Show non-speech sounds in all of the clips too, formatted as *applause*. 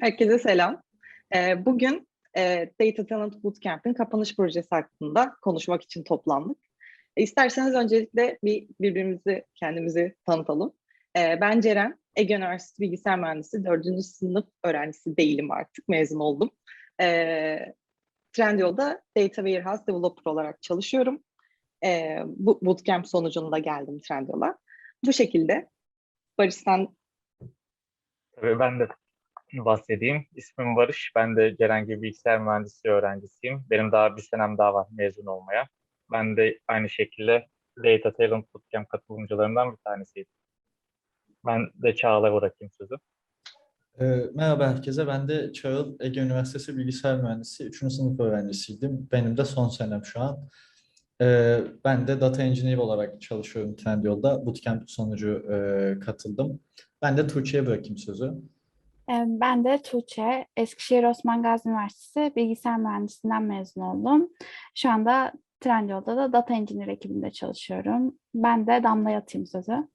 Herkese selam. Ee, Bugün e, Data Talent Bootcamp'in kapanış projesi hakkında konuşmak için toplandık. E, İsterseniz öncelikle bir birbirimizi, kendimizi tanıtalım. Ee, Ben Ceren, Ege Üniversitesi Bilgisayar Mühendisi 4. sınıf öğrencisi değilim artık, mezun oldum. Trendyol'da Data Warehouse Developer olarak çalışıyorum. Bu bootcamp sonucunda geldim Trendyol'a. Bu şekilde. Barış Tabii ben de bahsedeyim. İsmim Barış. Ben de Ceren gibi bilgisayar mühendisliği öğrencisiyim. Benim daha bir senem daha var mezun olmaya. Ben de aynı şekilde Data Talent Bootcamp katılımcılarından bir tanesiydim. Ben de Çağla bırakayım sözü. Ee, Merhaba herkese. Ben de Çağıl Ege Üniversitesi Bilgisayar Mühendisi 3. sınıf öğrencisiydim. Benim de son senem şu an. Ee, Ben de Data Engineer olarak çalışıyorum Trendyol'da. Bootcamp sonucu e, katıldım. Ben de Tuğçe'ye bırakayım sözü. Ben de Tuğçe, Eskişehir Osman Gazi Üniversitesi Bilgisayar Mühendisliğinden mezun oldum. Şu anda Trendyol'da da Data Engineer ekibinde çalışıyorum. Ben de Damla'ya atayım sözü.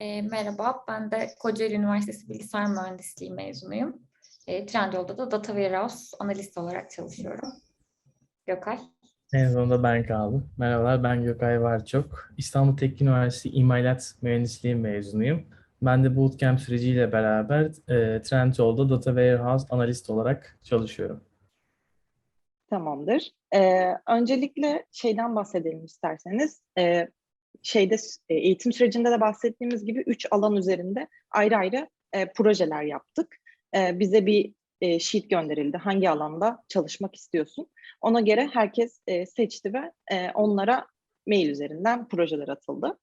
E, merhaba, ben de Kocaeli Üniversitesi Bilgisayar Mühendisliği mezunuyum. E, Trendyol'da da Data Warehouse analist olarak çalışıyorum. Gökay. En sonunda ben kaldım. Merhabalar, ben Gökay Varçok. İstanbul Teknik Üniversitesi İmalat Mühendisliği mezunuyum. Ben de bootcamp süreciyle beraber e, Trendyol'da Data Warehouse analist olarak çalışıyorum. Tamamdır. Ee, öncelikle şeyden bahsedelim isterseniz. Ee, şeyde e, eğitim sürecinde de bahsettiğimiz gibi üç alan üzerinde ayrı ayrı e, projeler yaptık. Ee, bize bir e, sheet gönderildi. Hangi alanda çalışmak istiyorsun? Ona göre herkes e, seçti ve e, onlara mail üzerinden projeler atıldı.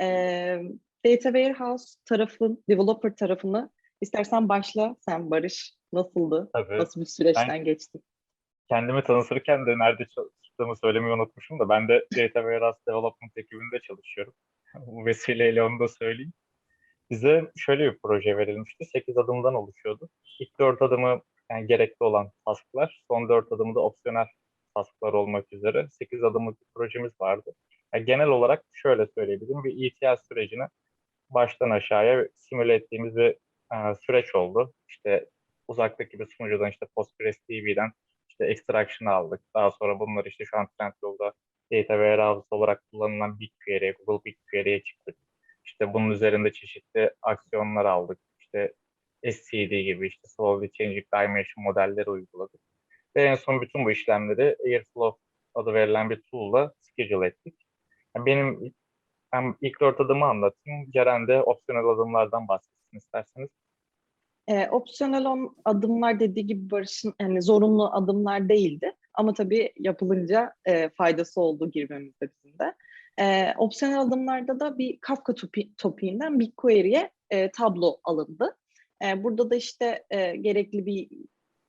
Ee, Data Warehouse tarafın, developer tarafını istersen başla sen Barış. Nasıldı? Tabii. Nasıl bir süreçten geçti? Kendimi tanıtırken de nerede çalıştığımı söylemeyi unutmuşum da ben de Data Warehouse Development ekibinde çalışıyorum. *laughs* Bu vesileyle onu da söyleyeyim. Bize şöyle bir proje verilmişti. 8 adımdan oluşuyordu. İlk 4 adımı yani gerekli olan tasklar, son 4 adımı da opsiyonel tasklar olmak üzere 8 adımlık bir projemiz vardı. Yani genel olarak şöyle söyleyebilirim. Bir ETL sürecini baştan aşağıya simüle ettiğimiz bir e, süreç oldu. İşte uzaktaki bir sunucudan işte PostgreSDB'den işte extraction aldık. Daha sonra bunları işte şu an Trendyol'da Data Warehouse olarak kullanılan BigQuery, Google BigQuery'ye çıktık. İşte bunun üzerinde çeşitli aksiyonlar aldık. İşte SCD gibi işte Slowly Changing Dimension modelleri uyguladık. Ve en son bütün bu işlemleri Airflow adı verilen bir tool'la schedule ettik. Yani benim ben ilk dört adımı anlatayım. Ceren de opsiyonel adımlardan bahsetsin isterseniz. E, opsiyonel on adımlar dediği gibi Barış'ın yani zorunlu adımlar değildi. Ama tabii yapılınca e, faydası oldu girmemizde bizim de. E, opsiyonel adımlarda da bir Kafka topi, topiğinden BigQuery'e e, tablo alındı. E, burada da işte e, gerekli bir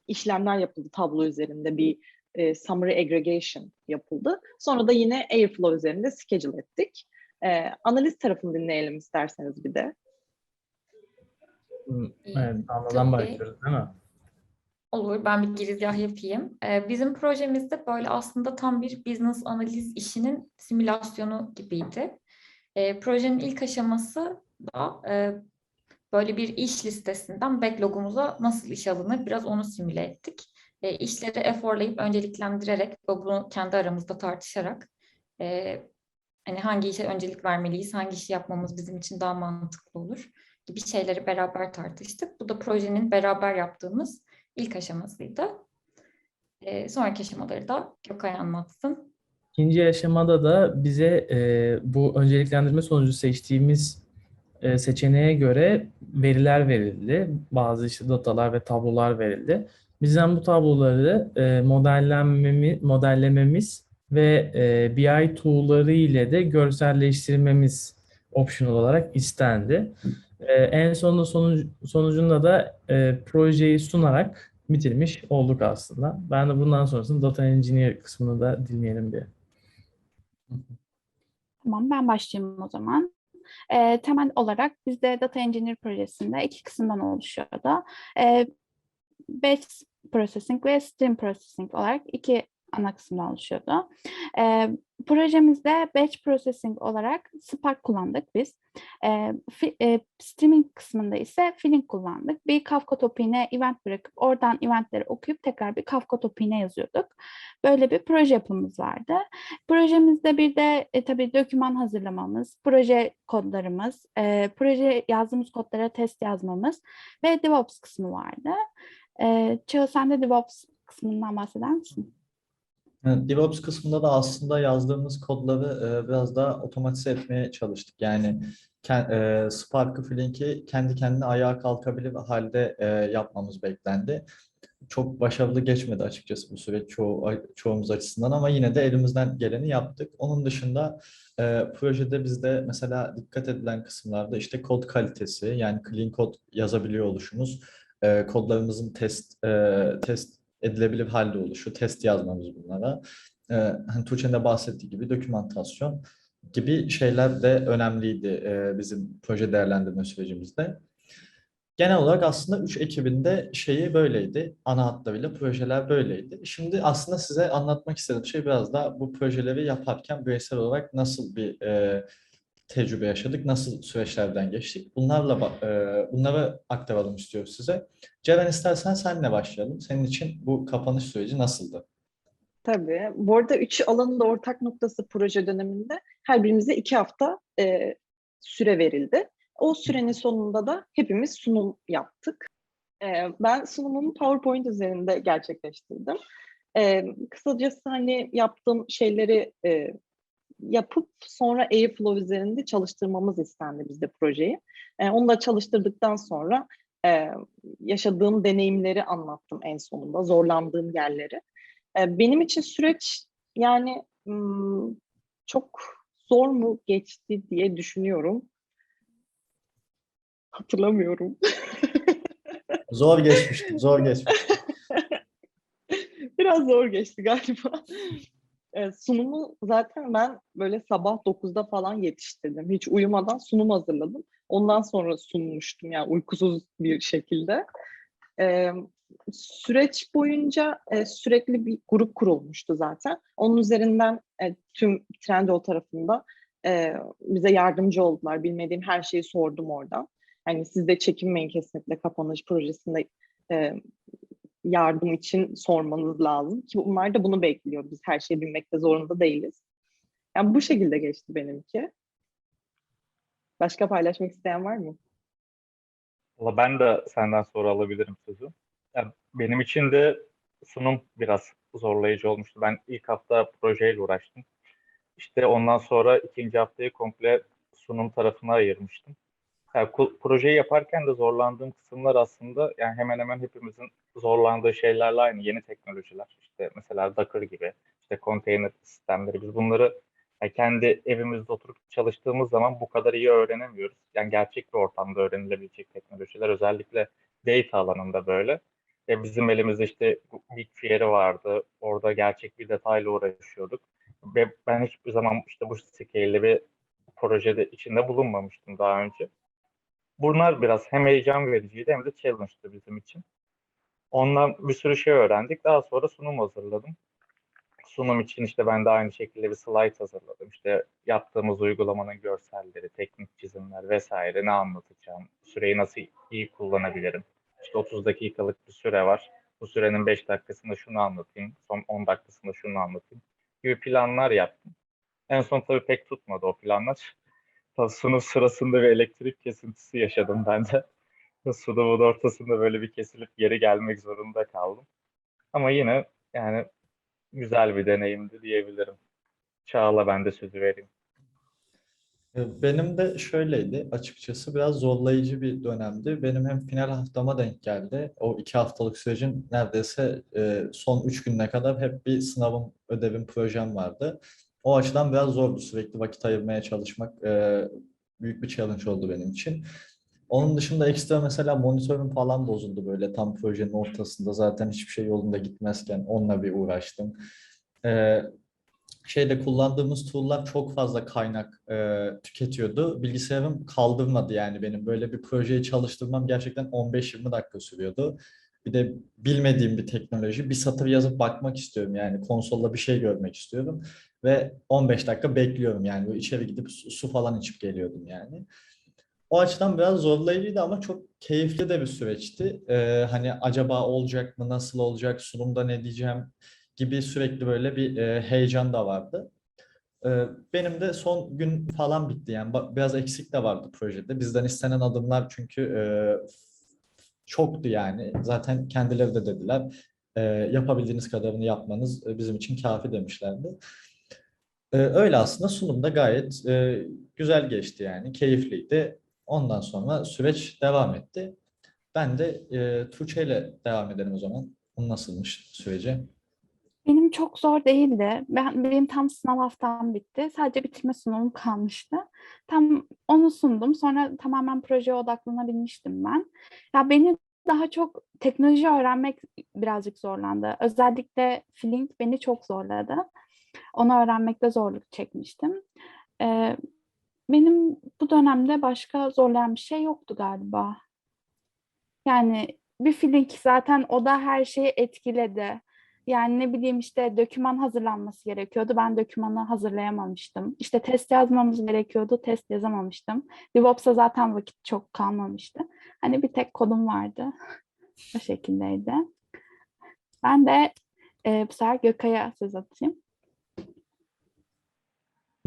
işlemler yapıldı tablo üzerinde bir e, summary aggregation yapıldı. Sonra da yine Airflow üzerinde schedule ettik. E, analiz tarafını dinleyelim isterseniz bir de. Hmm, İyi. Evet, Tabii. başlıyoruz değil mi? Olur, ben bir girizgah yapayım. Ee, bizim projemizde böyle aslında tam bir business analiz işinin simülasyonu gibiydi. Ee, projenin ilk aşaması da e, böyle bir iş listesinden backlogumuza nasıl iş alınır biraz onu simüle ettik. E, işleri eforlayıp önceliklendirerek ve bunu kendi aramızda tartışarak e, hani hangi işe öncelik vermeliyiz, hangi işi yapmamız bizim için daha mantıklı olur gibi şeyleri beraber tartıştık. Bu da projenin beraber yaptığımız ilk aşamasıydı. Ee, sonraki aşamaları da Gökay anlatsın. İkinci aşamada da bize e, bu önceliklendirme sonucu seçtiğimiz e, seçeneğe göre veriler verildi. Bazı işte datalar ve tablolar verildi. Bizden bu tabloları e, modellenmemi, modellememiz ve e, BI tool'ları ile de görselleştirmemiz optional olarak istendi. E, en sonunda sonucu, sonucunda da e, projeyi sunarak bitirmiş olduk aslında. Ben de bundan sonrasında data engineer kısmını da dinleyelim bir. Tamam, ben başlayayım o zaman. Ee, temel olarak bizde Data Engineer projesinde iki kısımdan oluşuyordu. Ee, batch Processing ve Stream Processing olarak iki ana kısımdan oluşuyordu. Ee, projemizde batch processing olarak Spark kullandık biz. Ee, fi- e, streaming kısmında ise Flink kullandık. Bir Kafka topiğine event bırakıp oradan eventleri okuyup tekrar bir Kafka topiğine yazıyorduk. Böyle bir proje yapımız vardı. Projemizde bir de e, tabii doküman hazırlamamız, proje kodlarımız, e, proje yazdığımız kodlara test yazmamız ve DevOps kısmı vardı. E, Çağıl sen de DevOps kısmından bahseder misin? DevOps kısmında da aslında yazdığımız kodları e, biraz daha otomatize etmeye çalıştık. Yani ke- e, Spark'ı, Flink'i kendi kendine ayağa kalkabilir halde e, yapmamız beklendi. Çok başarılı geçmedi açıkçası bu süreç çoğu, çoğumuz açısından ama yine de elimizden geleni yaptık. Onun dışında e, projede bizde mesela dikkat edilen kısımlarda işte kod kalitesi yani clean kod yazabiliyor oluşumuz, e, kodlarımızın test e, test edilebilir halde oluşu, test yazmamız bunlara. Ee, hani Tuğçe'nin de bahsettiği gibi dokümantasyon gibi şeyler de önemliydi e, bizim proje değerlendirme sürecimizde. Genel olarak aslında 3 ekibinde şeyi böyleydi. Ana hatlarıyla projeler böyleydi. Şimdi aslında size anlatmak istediğim şey biraz da bu projeleri yaparken bireysel olarak nasıl bir e, tecrübe yaşadık, nasıl süreçlerden geçtik. Bunlarla e, bunları aktaralım istiyoruz size. Ceren istersen senle başlayalım. Senin için bu kapanış süreci nasıldı? Tabii. Bu arada üç alanın da ortak noktası proje döneminde her birimize iki hafta e, süre verildi. O sürenin sonunda da hepimiz sunum yaptık. E, ben sunumumu PowerPoint üzerinde gerçekleştirdim. E, kısacası hani yaptığım şeyleri e, yapıp sonra Airflow üzerinde çalıştırmamız istendi bizde projeyi. E, onu da çalıştırdıktan sonra e, yaşadığım deneyimleri anlattım en sonunda, zorlandığım yerleri. E, benim için süreç yani hmm, çok zor mu geçti diye düşünüyorum. Hatırlamıyorum. *laughs* Zor geçmişti, zor geçmişti. *laughs* Biraz zor geçti galiba. Sunumu zaten ben böyle sabah 9'da falan yetiştirdim. Hiç uyumadan sunum hazırladım. Ondan sonra sunmuştum yani uykusuz bir şekilde. Süreç boyunca e, sürekli bir grup kurulmuştu zaten. Onun üzerinden e, tüm Trendyol tarafında e, bize yardımcı oldular. Bilmediğim her şeyi sordum oradan. Yani siz de çekinmeyin kesinlikle kapanış projesinde yardım için sormanız lazım. Ki onlar da bunu bekliyor. Biz her şeyi bilmekte zorunda değiliz. Yani bu şekilde geçti benimki. Başka paylaşmak isteyen var mı? Valla ben de senden sonra alabilirim sözü. Ya benim için de sunum biraz zorlayıcı olmuştu. Ben ilk hafta projeyle uğraştım. İşte ondan sonra ikinci haftayı komple sunum tarafına ayırmıştım. Yani projeyi yaparken de zorlandığım kısımlar aslında yani hemen hemen hepimizin zorlandığı şeylerle aynı yeni teknolojiler. İşte mesela Docker gibi, işte konteyner sistemleri. Biz bunları yani kendi evimizde oturup çalıştığımız zaman bu kadar iyi öğrenemiyoruz. Yani gerçek bir ortamda öğrenilebilecek teknolojiler özellikle data alanında böyle. Ya bizim elimizde işte BigQuery vardı. Orada gerçek bir detayla uğraşıyorduk. Ve ben hiçbir zaman işte bu scale'li bir projede içinde bulunmamıştım daha önce. Bunlar biraz hem heyecan vericiydi hem de challenge'dı bizim için. Ondan bir sürü şey öğrendik. Daha sonra sunum hazırladım. Sunum için işte ben de aynı şekilde bir slide hazırladım. İşte yaptığımız uygulamanın görselleri, teknik çizimler vesaire ne anlatacağım, süreyi nasıl iyi kullanabilirim. İşte 30 dakikalık bir süre var. Bu sürenin 5 dakikasında şunu anlatayım, son 10 dakikasında şunu anlatayım gibi planlar yaptım. En son tabii pek tutmadı o planlar. Sunum sırasında bir elektrik kesintisi yaşadım ben de. *laughs* Sunumun ortasında böyle bir kesilip geri gelmek zorunda kaldım. Ama yine yani güzel bir deneyimdi diyebilirim. Çağla ben de sözü vereyim. E, Benim de şöyleydi açıkçası biraz zorlayıcı bir dönemdi. Benim hem final haftama denk geldi. O iki haftalık sürecin neredeyse e, son üç gününe kadar hep bir sınavım, ödevim, projem vardı. O açıdan biraz zordu. Sürekli vakit ayırmaya çalışmak e, büyük bir challenge oldu benim için. Onun dışında ekstra mesela monitörüm falan bozuldu böyle tam projenin ortasında. Zaten hiçbir şey yolunda gitmezken onunla bir uğraştım. E, şeyde kullandığımız tool'lar çok fazla kaynak e, tüketiyordu. Bilgisayarım kaldırmadı yani benim böyle bir projeyi çalıştırmam gerçekten 15-20 dakika sürüyordu. Bir de bilmediğim bir teknoloji. Bir satır yazıp bakmak istiyorum yani konsolda bir şey görmek istiyorum ve 15 dakika bekliyorum yani böyle içeri gidip su, falan içip geliyordum yani. O açıdan biraz zorlayıcıydı ama çok keyifli de bir süreçti. Ee, hani acaba olacak mı, nasıl olacak, sunumda ne diyeceğim gibi sürekli böyle bir e, heyecan da vardı. Ee, Benim de son gün falan bitti yani biraz eksik de vardı projede. Bizden istenen adımlar çünkü e, çoktu yani. Zaten kendileri de dediler e, yapabildiğiniz kadarını yapmanız e, bizim için kafi demişlerdi. E, Öyle aslında sunum da gayet e, güzel geçti yani keyifliydi. Ondan sonra süreç devam etti. Ben de e, Tuğçe ile devam edelim o zaman. Onun nasılmış süreci? Benim çok zor değildi. Ben benim tam sınav haftam bitti. Sadece bitirme sunumum kalmıştı. Tam onu sundum. Sonra tamamen projeye odaklanabilmiştim ben. Ya beni daha çok teknoloji öğrenmek birazcık zorlandı. Özellikle Flink beni çok zorladı. Onu öğrenmekte zorluk çekmiştim. Ee, benim bu dönemde başka zorlayan bir şey yoktu galiba. Yani bir Flink zaten o da her şeyi etkiledi. Yani ne bileyim işte döküman hazırlanması gerekiyordu. Ben dökümanı hazırlayamamıştım. İşte test yazmamız gerekiyordu. Test yazamamıştım. DevOps'a zaten vakit çok kalmamıştı. Hani bir tek kodum vardı. *laughs* O şekildeydi. Ben de e, bu sefer Gökay'a söz atayım.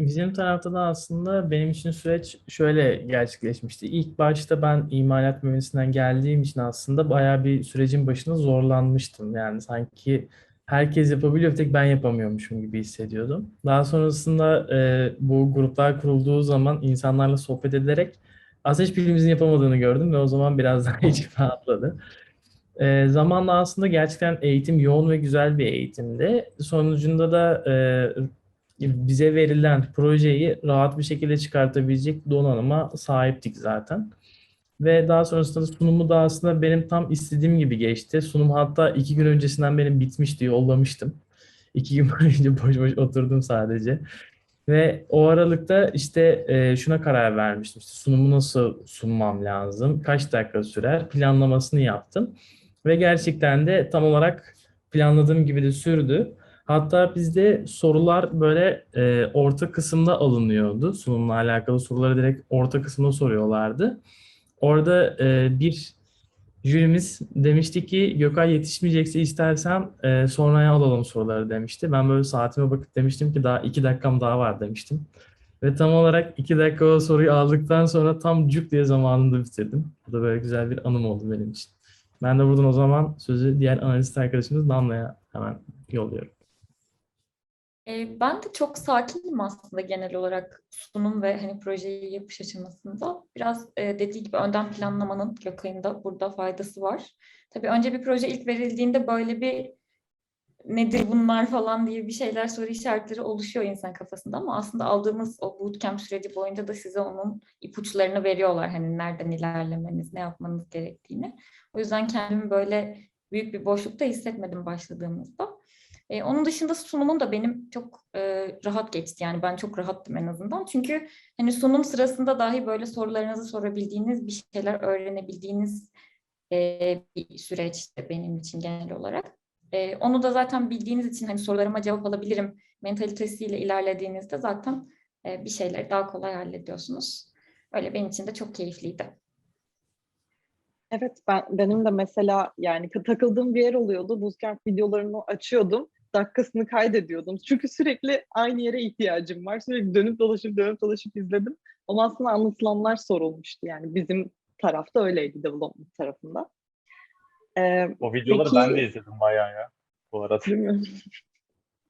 Bizim tarafta da aslında benim için süreç şöyle gerçekleşmişti. İlk başta ben imalat mühendisinden geldiğim için aslında bayağı bir sürecin başında zorlanmıştım. Yani sanki herkes yapabiliyor, tek ben yapamıyormuşum gibi hissediyordum. Daha sonrasında e, bu gruplar kurulduğu zaman insanlarla sohbet ederek aslında hiçbirimizin yapamadığını gördüm ve o zaman biraz daha *laughs* içim rahatladı. E, zamanla aslında gerçekten eğitim yoğun ve güzel bir eğitimdi. Sonucunda da e, bize verilen projeyi rahat bir şekilde çıkartabilecek donanıma sahiptik zaten. Ve daha sonrasında sunumu da aslında benim tam istediğim gibi geçti. Sunum hatta iki gün öncesinden benim bitmişti, yollamıştım. İki gün *laughs* boyunca boş boş oturdum sadece. Ve o aralıkta işte e, şuna karar vermiştim. İşte sunumu nasıl sunmam lazım, kaç dakika sürer planlamasını yaptım. Ve gerçekten de tam olarak planladığım gibi de sürdü. Hatta bizde sorular böyle e, orta kısımda alınıyordu. Sunumla alakalı soruları direkt orta kısımda soruyorlardı. Orada e, bir jürimiz demişti ki Gökay yetişmeyecekse istersen e, sonraya alalım soruları demişti. Ben böyle saatime bakıp demiştim ki daha iki dakikam daha var demiştim. Ve tam olarak iki dakika o soruyu aldıktan sonra tam cuk diye zamanında bitirdim. Bu da böyle güzel bir anım oldu benim için. Ben de buradan o zaman sözü diğer analist arkadaşımız Damla'ya hemen yolluyorum. Ben de çok sakinim aslında genel olarak sunum ve hani projeyi yapış aşamasında. Biraz dediği gibi önden planlamanın Gökay'ın da burada faydası var. Tabii önce bir proje ilk verildiğinde böyle bir nedir bunlar falan diye bir şeyler soru işaretleri oluşuyor insan kafasında ama aslında aldığımız o bootcamp süreci boyunca da size onun ipuçlarını veriyorlar. Hani nereden ilerlemeniz, ne yapmanız gerektiğini. O yüzden kendimi böyle büyük bir boşlukta hissetmedim başladığımızda. E, onun dışında sunumun da benim çok e, rahat geçti. Yani ben çok rahattım en azından. Çünkü hani sunum sırasında dahi böyle sorularınızı sorabildiğiniz, bir şeyler öğrenebildiğiniz e, bir süreçti benim için genel olarak. E, onu da zaten bildiğiniz için hani sorularıma cevap alabilirim mentalitesiyle ilerlediğinizde zaten e, bir şeyleri daha kolay hallediyorsunuz. Öyle benim için de çok keyifliydi. Evet ben benim de mesela yani takıldığım bir yer oluyordu. Bootcamp videolarını açıyordum. Dakikasını kaydediyordum. Çünkü sürekli aynı yere ihtiyacım var. Sürekli dönüp dolaşıp dönüp dolaşıp izledim. Ama aslında anlatılanlar sorulmuştu. Yani bizim tarafta öyleydi development tarafında. Ee, O videoları Peki- ben de izledim bayağı ya. Bu arada. bilmiyorum.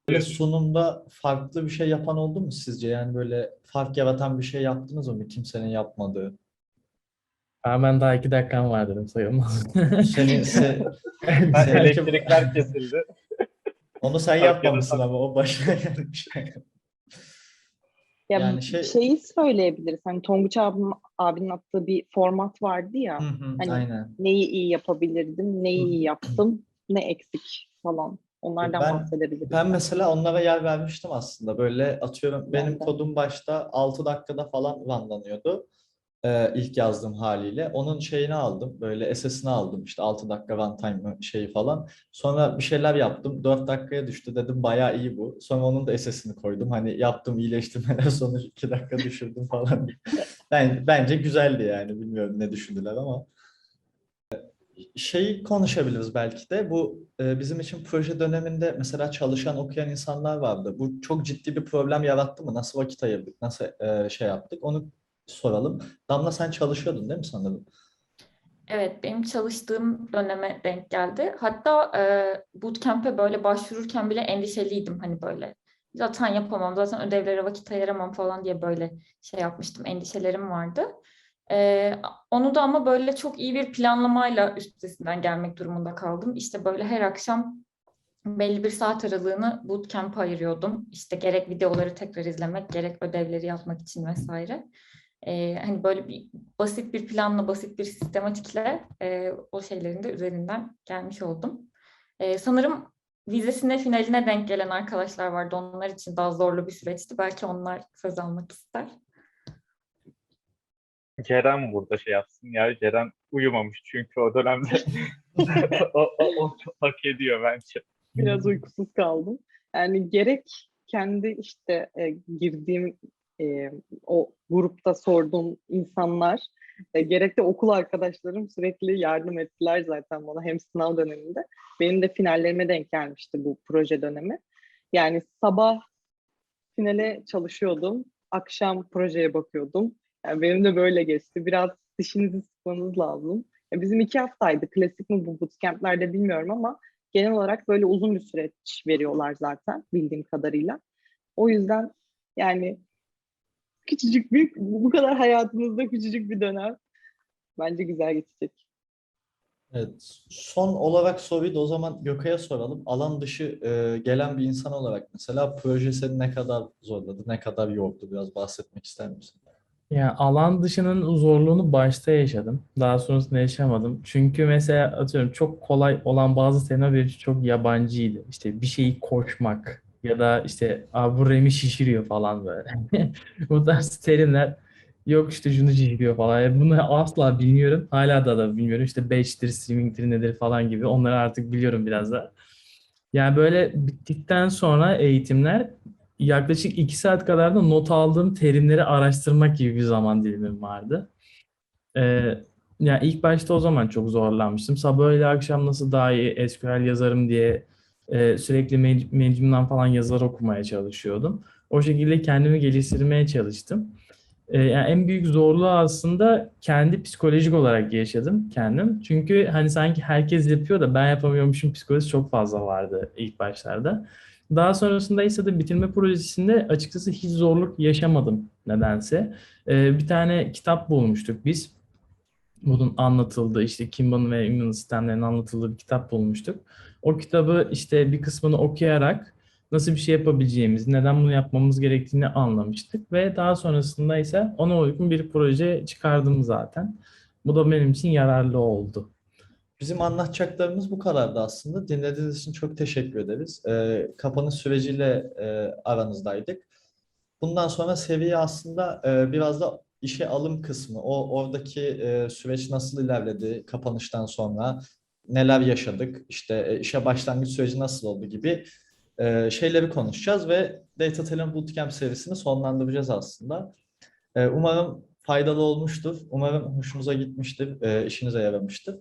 Böyle sunumda farklı bir şey yapan oldu mu sizce? Yani böyle fark yaratan bir şey yaptınız mı kimsenin yapmadığı? Ben, ben daha iki dakikam var dedim sayılmaz. Senin, se, Ben Seninki- elektrikler kesildi. Onu sen yapmamışsın ama o başına *laughs* gelmiş. Ya Yani şey- şeyi söyleyebiliriz. Hani Tonguç abim, abinin attığı bir format vardı ya. Hı hı, Hani- Aynen. Neyi iyi yapabilirdim, neyi Hı. iyi yaptım, ne eksik falan. Onlardan Ben- bahsedebiliriz. Ben mesela onlara yer vermiştim aslında. Böyle atıyorum Ben benim de. kodum başta 6 dakikada falan runlanıyordu. Ee, ilk yazdığım haliyle. Onun şeyini aldım. Böyle SS'ini aldım. İşte 6 dakika runtime şeyi falan. Sonra bir şeyler yaptım. 4 dakikaya düştü. Dedim bayağı iyi bu. Sonra onun da SS'ini koydum. Hani yaptım iyileştirmeler *laughs* sonuç 2 dakika düşürdüm falan. Ben, bence güzeldi yani. Bilmiyorum ne düşündüler ama. Şeyi konuşabiliriz belki de. Bu e, bizim için proje döneminde mesela çalışan, okuyan insanlar vardı. Bu çok ciddi bir problem yarattı mı? Nasıl vakit ayırdık? Nasıl e, şey yaptık? Onu soralım. Damla sen çalışıyordun değil mi sanırım? Evet, benim çalıştığım döneme denk geldi. Hatta e, bootcamp'e böyle başvururken bile endişeliydim hani böyle. Zaten yapamam, zaten ödevlere vakit ayıramam falan diye böyle şey yapmıştım, endişelerim vardı. E, onu da ama böyle çok iyi bir planlamayla üstesinden gelmek durumunda kaldım. İşte böyle her akşam belli bir saat aralığını bootcamp'e ayırıyordum. İşte gerek videoları tekrar izlemek, gerek ödevleri yapmak için vesaire. Ee, hani böyle bir basit bir planla, basit bir sistematikle e, o şeylerin de üzerinden gelmiş oldum. Ee, sanırım vizesine, finaline denk gelen arkadaşlar vardı. Onlar için daha zorlu bir süreçti. Belki onlar söz almak ister. Ceren burada şey yapsın ya. Ceren uyumamış çünkü o dönemde *laughs* o, o, o çok hak ediyor bence. biraz uykusuz kaldım. Yani gerek kendi işte e, girdiğim e, o grupta sorduğum insanlar e, gerek de okul arkadaşlarım sürekli yardım ettiler zaten bana hem sınav döneminde. Benim de finallerime denk gelmişti bu proje dönemi. Yani sabah finale çalışıyordum, akşam projeye bakıyordum. Yani benim de böyle geçti. Biraz dişinizi sıkmanız lazım. Ya bizim iki haftaydı. Klasik mi bu bootcamp'lerde bilmiyorum ama genel olarak böyle uzun bir süreç veriyorlar zaten bildiğim kadarıyla. O yüzden yani küçücük bir bu kadar hayatınızda küçücük bir dönem bence güzel geçecek. Evet. Son olarak soruyu da o zaman Gökay'a soralım. Alan dışı e, gelen bir insan olarak mesela proje seni ne kadar zorladı, ne kadar yordu? Biraz bahsetmek ister misin? Yani alan dışının zorluğunu başta yaşadım. Daha sonrasında yaşamadım. Çünkü mesela atıyorum çok kolay olan bazı için çok yabancıydı. İşte bir şeyi koşmak ya da işte Aa, bu remi şişiriyor falan böyle. *laughs* Bu tarz terimler yok işte şunu şişiriyor falan. Yani bunu asla bilmiyorum. Hala da da bilmiyorum. İşte batch'tir, streaming'tir nedir falan gibi. Onları artık biliyorum biraz da. Yani böyle bittikten sonra eğitimler yaklaşık iki saat kadar da not aldığım terimleri araştırmak gibi bir zaman dilimim vardı. Ee, yani ilk başta o zaman çok zorlanmıştım. Sabah öyle akşam nasıl daha iyi SQL yazarım diye e, sürekli Medium'dan falan yazılar okumaya çalışıyordum. O şekilde kendimi geliştirmeye çalıştım. Ee, yani en büyük zorluğu aslında kendi psikolojik olarak yaşadım kendim. Çünkü hani sanki herkes yapıyor da ben yapamıyormuşum psikolojisi çok fazla vardı ilk başlarda. Daha sonrasında ise de bitirme projesinde açıkçası hiç zorluk yaşamadım nedense. Ee, bir tane kitap bulmuştuk biz. Bunun anlatıldığı işte Kimball ve Inman sistemlerinin anlatıldığı bir kitap bulmuştuk. O kitabı işte bir kısmını okuyarak nasıl bir şey yapabileceğimizi, neden bunu yapmamız gerektiğini anlamıştık ve daha sonrasında ise ona uygun bir proje çıkardım zaten. Bu da benim için yararlı oldu. Bizim anlatacaklarımız bu kadardı aslında. Dinlediğiniz için çok teşekkür ederiz. Ee, kapanış süreciyle e, aranızdaydık. Bundan sonra seviye aslında e, biraz da işe alım kısmı. O oradaki e, süreç nasıl ilerledi kapanıştan sonra, neler yaşadık, işte e, işe başlangıç süreci nasıl oldu gibi e, şeyleri konuşacağız ve Data Talent Bootcamp serisini sonlandıracağız aslında. E, umarım faydalı olmuştur. Umarım hoşunuza gitmiştir, e, işinize yaramıştır.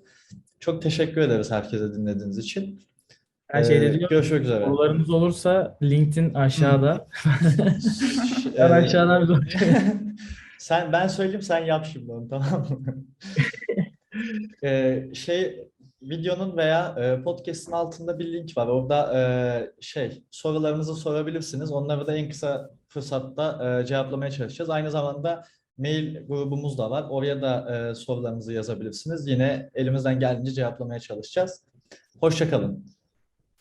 Çok teşekkür ederiz herkese dinlediğiniz için. Her şeyde Ee, diyor. görüşmek üzere. Sorularınız olursa LinkedIn aşağıda. ben Ee, aşağıdan bir *laughs* sen ben söyleyeyim sen yap şimdi onu tamam mı? Ee, *laughs* şey videonun veya e, podcast'in altında bir link var. Orada e, şey sorularınızı sorabilirsiniz. Onları da en kısa fırsatta e, cevaplamaya çalışacağız. Aynı zamanda mail grubumuz da var. Oraya da e, sorularınızı yazabilirsiniz. Yine elimizden geldiğince cevaplamaya çalışacağız. Hoşça kalın.